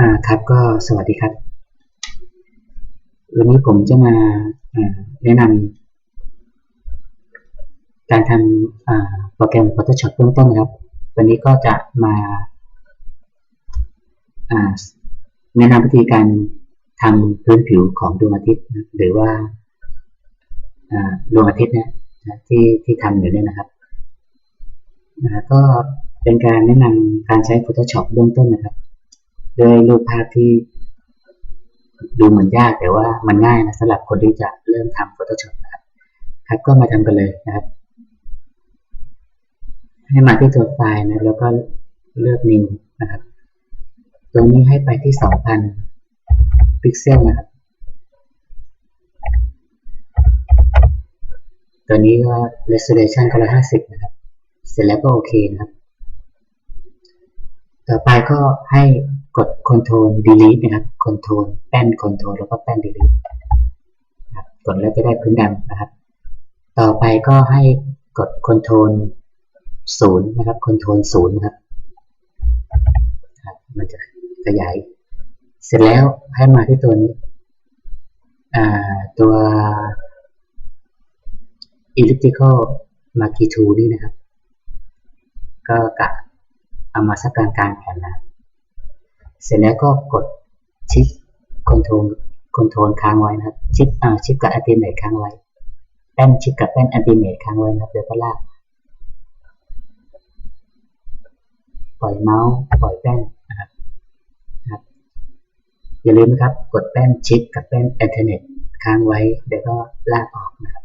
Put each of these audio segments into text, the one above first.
อ่าครับก็สวัสดีครับ วันนี้ผมจะมาแนะนำการทำโปรแกรม Photoshop เบื้องต้นนะครับ วันนี้ก็จะมาแนะนำวิธีการทำพื้นผิวของดวงอาทิตย์ หรือว่าดวงอาทิตย์เนี่ยนะที่ที่ทำอยู่เนี่ยนะครับก็เป็นการแนะนำการใช้ Photoshop เบื้องต้นนะครับ ด้วยรูปภาพที่ดูเหมือนยากแต่ว่ามันง่ายนะสำหรับคนที่จะเริ่มทำ Photoshop นะครับครับก็มาทำกันเลยนะครับ ให้มาที่ตัวไฟล์นะแล้วก็เลือก New นะครับ ตรงนี้ให้ไปที่ 2,000 พิกเซลนะครับตัวนี้ก็ resolution ก็150นะครับ เสร็จแล้วก็โอเคนะครับ ต่อไปก็ให้ กด Ctrl Delete นะครับ Ctrl แป้น Ctrl แล้วก็แป้น Delete นะครับกดแล้วจะได้พื้นดำนะครับ ต่อไปก็ให้กด Ctrl 0นะครับ Ctrl 0นะครับครับมันจะขยาย เสร็จแล้วให้มาที่ตัวนี้ตัว elliptical marquee tool นี่นะครับ ก็กะเอามาสักกลางกลางแผ่นนะ เสร็จแล้วก็กดชิปคอนโทรลคอนโทรลค้างไว้นะครับ ชิปอ่าชิปกับอัติเมทค้างไว้แป้นชิปกับแป้นอัติเมทค้างไว้นะครับเดี๋ยวก็ลากปล่อยเมาส์ปล่อยแป้นนะครับนะครับ อย่าลืมนะครับ กดแป้นชิปกับแป้นอัติเมทค้างไว้ เดี๋ยวก็ลากออกนะครับ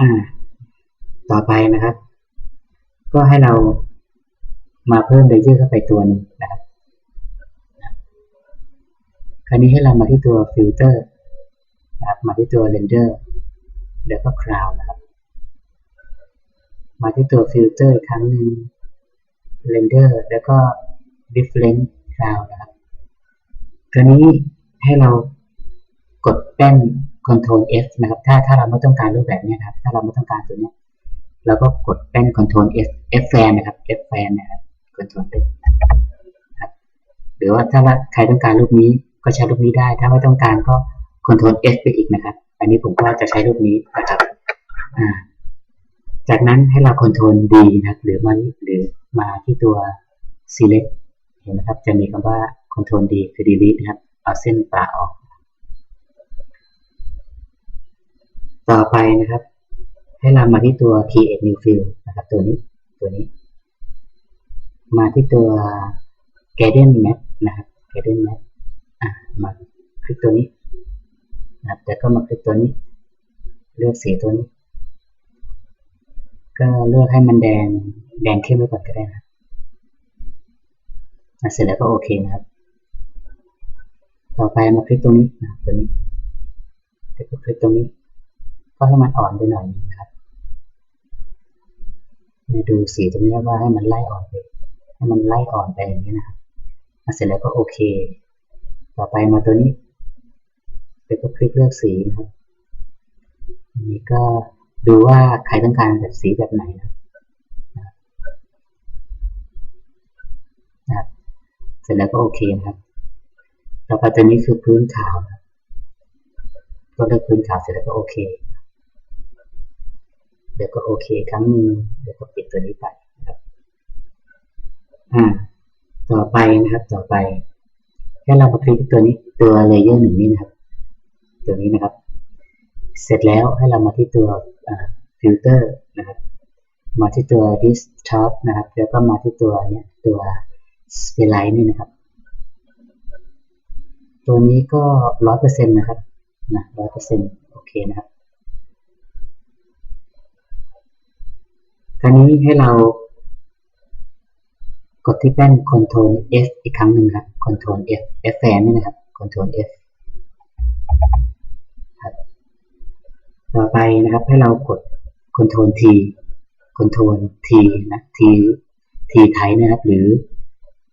อ่าต่อไปนะครับ ก็ให้เรา มาเพิ่มเลเยอร์เข้าไปตัวหนึ่งนะครับคราวนี้ให้เรามาที่ตัวฟิลเตอร์นะครับมาที่ตัวเรนเดอร์แล้วก็คราวนะครับ มาที่ตัวฟิลเตอร์ครั้งหนึ่งเรนเดอร์แล้วก็ different cloud นะครับคราวนี้ให้เรากดแป้น Ctrl F นะครับ ถ้าถ้าเราไม่ต้องการรูปแบบนี้นะครับ ถ้าเราไม่ต้องการตัวนี้ เราก็กดแป้น Ctrl F F fan นะครับ F fan นะครับ Ctrl F ครับหรือว่าถ้าใครต้องการรูปนี้ก็ใช้รูปนี้ได้ ถ้าไม่ต้องการก็ Ctrl F ไปอีกนะครับ อันนี้ผมก็จะใช้รูปนี้นะครับจากนั้นให้เรา Ctrl D นะครับหรือมาหรือมาที่ตัว select เห็นไหมครับ จะมีคำว่า Ctrl D คือ delete นะครับ เอาเส้นปลาออก ต่อไปนะครับ ให้เรามาที่ตัว create new field นะครับ ตัวนี้ ตัวนี้ มาที่ตัว Garden Map นะครับ Garden Map อะมาคลิกตัวนี้นะครับแต่ก็มาคลิกตัวนี้ เลือกสีตัวนี้ ก็เลือกให้มันแดงแดงเข้มไว้ก่อนก็ได้นะเสร็จแล้วก็โอเคนะครับ ต่อไปมาคลิกตรงนี้นะตัวนี้แล้วก็คลิกตรงนี้ ก็ให้มันอ่อนไปหน่อยนะครับมาดูสีตรงนี้ว่าให้มันไล่อ่อนไป ให้มันไล่อ่อนไปอย่างนี้นะครับเสร็จแล้วก็โอเค ต่อไปมาตัวนี้แล้วก็คลิกเลือกสีนะครับอันนี้ก็ดูว่าใครต้องการแบบสีแบบไหนนะครับ เสร็จแล้วก็โอเคนะครับ ต่อไปตัวนี้คือพื้นขาวนะก็เลือกพื้นขาวเสร็จแล้วก็โอเค เดี๋ยวก็โอเคครั้งหนึ่งเดี๋ยวก็ปิดตัวนี้ไป อ่า ต่อไปนะครับ ต่อไปให้เรามาคลิกที่ตัวนี้ตัวเลเยอร์หนึ่งนี้นะครับ ตัวนี้นะครับ เสร็จแล้วให้เรามาที่ตัวฟิลเตอร์นะครับ มาที่ตัว distort นะครับ แล้วก็มาที่ตัวเนี้ยตัว spotlight นี่นะครับ ตัวนี้ก็ร้อยเปอร์เซ็นต์นะครับนะร้อยเปอร์เซ็นต์โอเคนะครับคราวนี้ให้เรา กดที่แป้น Ctrl F อีกครั้งหนึ่งครับ Ctrl F F แฟนนี่นะครับ Ctrl F ครับต่อไปนะครับให้เรากด Ctrl T Ctrl T นะ T T ไทยนะครับ หรือ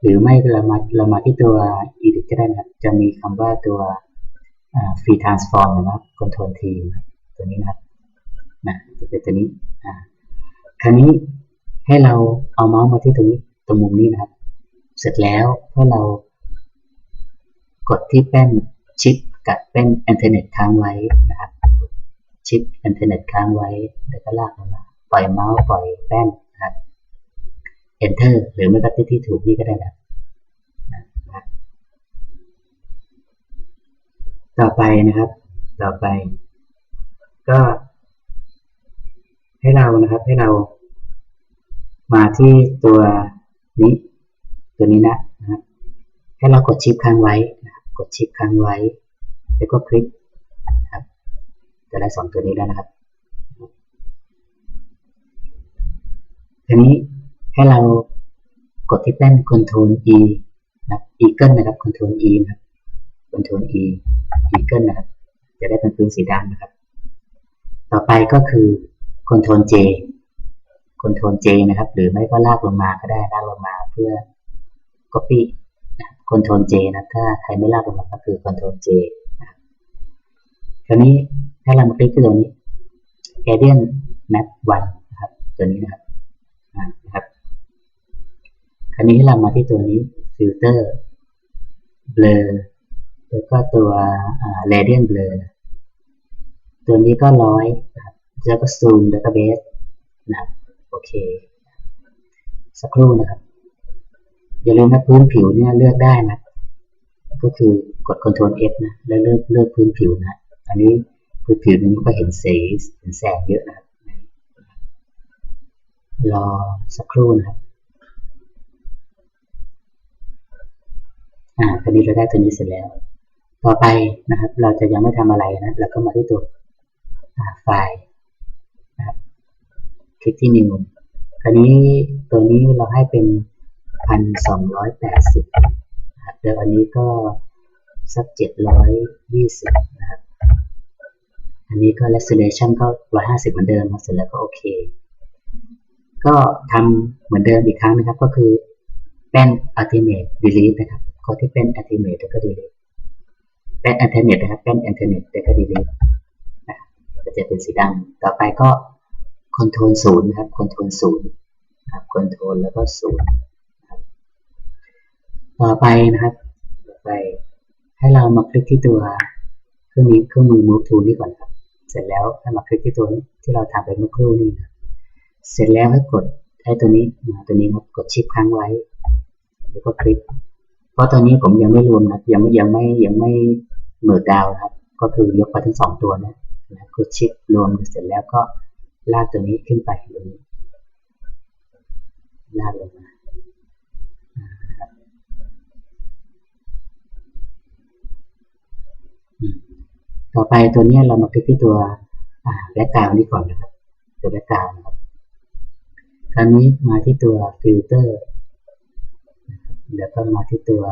หรือไม่เรามาเรามาที่ตัว Edit ก็ได้นะครับ จะมีคำว่าตัว Free Transform นะครับ Ctrl T ตัวนี้นะครับนะจะเป็นตัวนี้อ่าคราวนี้ให้เราเอาเมาส์มาที่ตรงนี้ รงมุมนี้นะครับ เสร็จแล้วเมื่อเรากดที่แป้นชิปกับแป้นอินเทอร์เน็ตค้างไว้นะครับชิปอินเทอร์เน็ตค้างไว้แล้วก็ลากลงมาปล่อยเมาส์ปล่อยแป้นนะครับ enter หรือไม่ก็ที่ที่ถูกนี่ก็ได้นะนะต่อไปนะครับ ต่อไป ก็ ให้เรานะครับให้เรามาที่ตัว นี้ตัวนี้นะนะครับให้เรากดชิปค้างไว้นะกดชิปค้างไว้ แล้วก็คลิกนะครับจะได้สองตัวนี้แล้วนะครับทีนี้ให้เรากดที่แป้น Ctrl E นะ Eagle นะครับ Ctrl E นะครับ Ctrl E Eagle นะครับ จะได้เป็นพื้นสีดำนะครับ ต่อไปก็คือ Ctrl J Ctrl J นะครับ หรือไม่ก็ลากลงมาก็ได้ลากลงมาเพื่อ Copy นะ Ctrl J นะถ้าใครไม่ลากลงมาก็คือ Ctrl J นะครับคราวนี้ถ้าเรามาคลิกที่ตัวนี้ Gradient Map 1นะครับตัวนี้นะครับนะครับ คราวนี้เรามาที่ตัวนี้ Filter Blur แล้วก็ตัว Radiant Blur ตัวนี้ก็ร้อยนะครับแล้วก็ Zoom แล้วก็ Base นะครับ เค สักครู่นะครับ อย่าลืมนะพื้นผิวเนี่ยเลือกได้นะ ก็คือกด Ctrl F นะ แล้วเลือกเลือกพื้นผิวนะ อันนี้พื้นผิวนี้มันก็เห็นสีเห็นแสงเยอะนะครับรอสักครู่นะครับอ่าตอนนี้เราได้ตัวนี้เสร็จแล้ว ต่อไปนะครับ เราจะยังไม่ทำอะไรนะเราก็มาที่ตัวไฟล์นะครับ คลิกที่ New คราวนี้ตัวนี้เราให้เป็นพันสองร้อยแปดสิบนะครับเดี๋ยวอันนี้ก็สักเจ็ดร้อยยี่สิบนะครับ อันนี้ก็ resolution ก็ร้อยห้าสิบเหมือนเดิมนะเสร็จแล้วก็โอเค ก็ทำเหมือนเดิมอีกครั้งนะครับ ก็คือแป้น ultimate delete นะครับกดที่เป็น ultimate แล้วก็ delete แป้น internet นะครับแป้น internet แล้วก็ delete นะก็จะเป็นสีดำต่อไปก็ control ศูนย์นะครับ control ศูนย์นะครับ control แล้วก็ศูนย์ต่อไปนะครับต่อไปให้เรามาคลิกที่ตัวเครื่องนี้เครื่องมือ move tool นี่ก่อนครับ เสร็จแล้วให้มาคลิกที่ตัวนี้ที่เราทำไปเมื่อครู่นี้นะเสร็จแล้วให้กดไอ้ตัวนี้มาตัวนี้นะกดชิปค้างไว้ แล้วก็คลิก เพราะตอนนี้ผมยังไม่รวมนะยังไม่ยังไม่ยังไม่เหมือดาวครับ ก็คือยกไปทั้งสองตัวนะนะกดชิปรวมเสร็จแล้วก็ ลากตัวนี้ขึ้นไปตรงนี้ลากลงมาต่อไปตัวนี้เรามาคลิกที่ตัวแบ็กกราวนี้ก่อนนะครับ ตัวแบ็กกราวนะครับคราวนี้มาที่ตัวฟิลเตอร์แล้วก็มาที่ตัว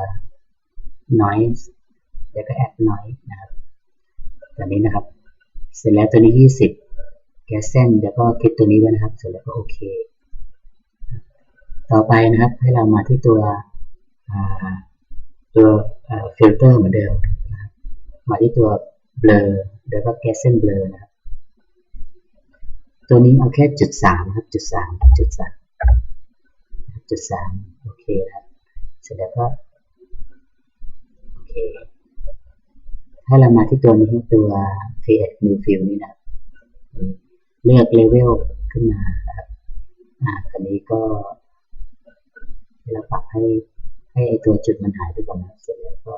noise แล้วก็ add noise นะครับตัวนี้นะครับ เสร็จแล้วตัวนี้ 20 แกสเซนแล้วก็คลิกตัวนี้ไว้นะครับ เสร็จแล้วก็โอเค ต่อไปนะครับให้เรามาที่ตัวตัวฟิลเตอร์เหมือนเดิมนะครับมาที่ตัว blur แล้วก็แกสเซน blur นะครับตัวนี้เอาแค่จุดสามครับจุดสามจุดสามจุดสามโอเคครับ เสร็จแล้วก็โอเคให้เรามาที่ตัวนี้ตัว create new field นี่นะ เลือก level ขึ้นมาครับอ่าตอนนี้ก็เราปรับให้ให้ไอตัวจุดมันหายไปก่อนนะเสร็จแล้วก็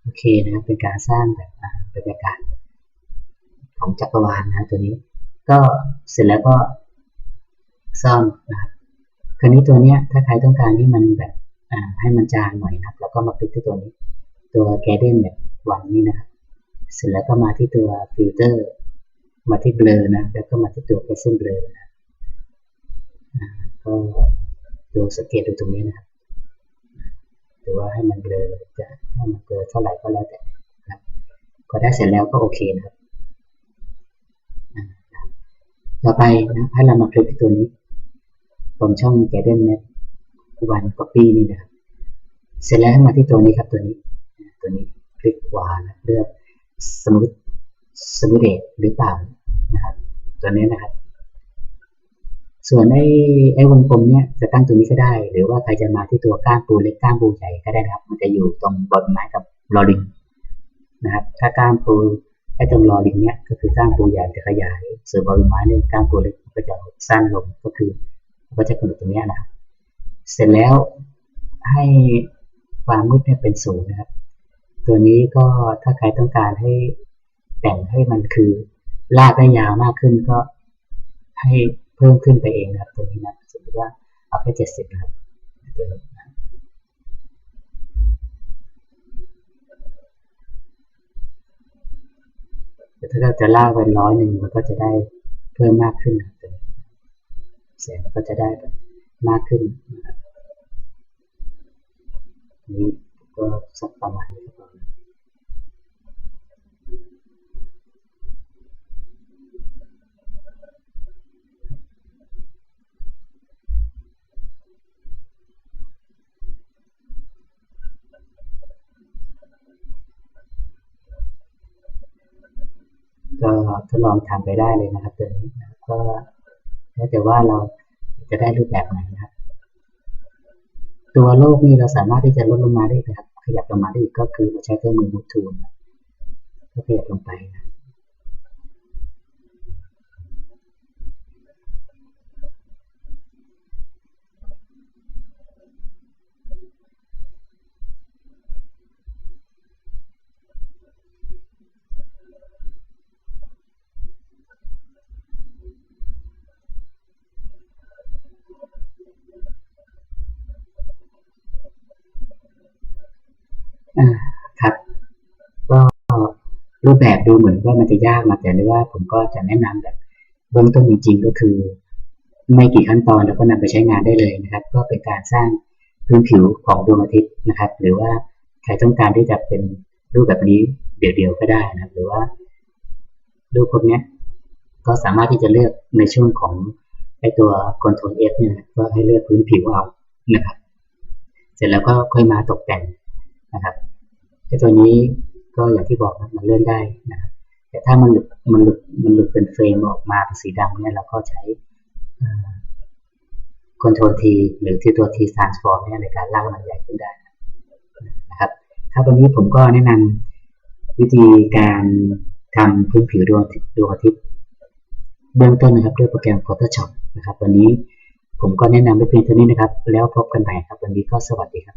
โอเคนะครับเป็นการสร้างแบบบรรยากาศของจักรวาลนะตัวนี้ ก็เสร็จแล้วก็ซ่อมนะครับคราวนี้ตัวเนี้ย ถ้าใครต้องการให้มันแบบให้มันจางหน่อยนะครับ แล้วก็มาคลิกที่ตัวนี้ ตัวแกเดนแบบหวันนี้นะครับ เสร็จแล้วก็มาที่ตัวฟิลเตอร์ มาที่เบลอนะ แล้วก็มาที่ตัวเพ s เซนเบลอนะก็ตัวสังเกตดูตรงนี้นะครับหรือว่าให้มันเบลอจะให้มันเบลอเท่าไหร่ก็แล้วแต่นะครับพอได้เสร็จแล้วก็โอเคนะครับ ต่อไปนะให้เรามาคลิกที่ตัวนี้ ตรงช่อง Garden Map วัน Copy นี่นะครับเสร็จแล้วให้มาที่ตัวนี้ครับตัวนี้ ตัวนี้คลิกขวานะเลือกสมูทสมูทเดหรือเปล่านะครับตัวนี้นะครับ ส่วนไอ้ไอ้วงกลมเนี้ยจะตั้งตัวนี้ก็ได้ หรือว่าใครจะมาที่ตัวก้านปูเล็กก้านปูใหญ่ก็ได้นะครับ มันจะอยู่ตรงบนไม้กับลอลิงนะครับ ถ้าก้านปู ไอ้ตรงลอลิงเนี้ยก็คือก้านปูใหญ่จะขยาย ส่วนบนไม้เนี่ยก้านปูเล็กก็จะสั้นลงก็คือก็จะกำหนดตรงเนี้ยนะเสร็จแล้วให้ความมืดเนี่ยเป็นศูนย์นะครับ ตัวนี้ก็ถ้าใครต้องการให้แต่งให้มันคือลากได้ยาวมากขึ้นก็ให้เพิ่มขึ้นไปเองนะครับตัวนี้นะสมมติว่าเอาแค่เจ็ดสิบนะครับตัวนี้ แต่ถ้าเราจะลากเป็นร้อยหนึ่งมันก็จะได้เพิ่มมากขึ้นนะครับตัวนี้แสงก็จะได้มากขึ้นนี่ก็สักประมาณนี้ก่อน ก็ ทดลองทำไปได้เลยนะครับตัวนี้นะก็แล้วแต่ว่าเราจะได้รูปแบบไหนนะครับ ตัวโลกนี่เราสามารถที่จะลดลงมาได้นะครับ ขยับลงมาได้อีกก็คือเราใช้เครื่องมือมูทูนก็ขยับลงไปนะ ปแบบดูเหมือนว่ามันจะยากนะแต่เรียกว่าผมก็จะแนะนำแบบเบื้องต้นจริงๆก็คือ ไม่กี่ขั้นตอนแล้วก็นำไปใช้งานได้เลยนะครับ ก็เป็นการสร้างพื้นผิวของดวงอาทิตย์นะครับ หรือว่าใครต้องการที่จะเป็นรูปแบบนี้เดี่ยวๆก็ได้นะครับ หรือว่ารูปพวกนี้ก็สามารถที่จะเลือกในช่วงของไอตัว Ctrl F เนี่ยนะก็ให้เลือกพื้นผิวเอานะครับ เสร็จแล้วก็ค่อยมาตกแต่งนะครับไอตัวนี้ ก็อย่างที่บอกนะมันเลื่อนได้นะครับแต่ถ้ามันหลุดมันหลุดมันหลุดเป็นเฟรมออกมาเป็นสีดำเนี่ยเราก็ใช้คอนโทรลทีหรือที่ตัว T transform เนี่ยในการลากมันใหญ่ขึ้นได้นะครับครับวันนี้ผมก็แนะนำวิธีการทำพื้นผิวดวงดวงอาทิตย์เบื้องต้นนะครับด้วยโปรแกรม Photoshop นะครับ วันนี้ผมก็แนะนำไปเพียงเท่านี้นะครับ แล้วพบกันใหม่ครับ วันนี้ก็สวัสดีครับ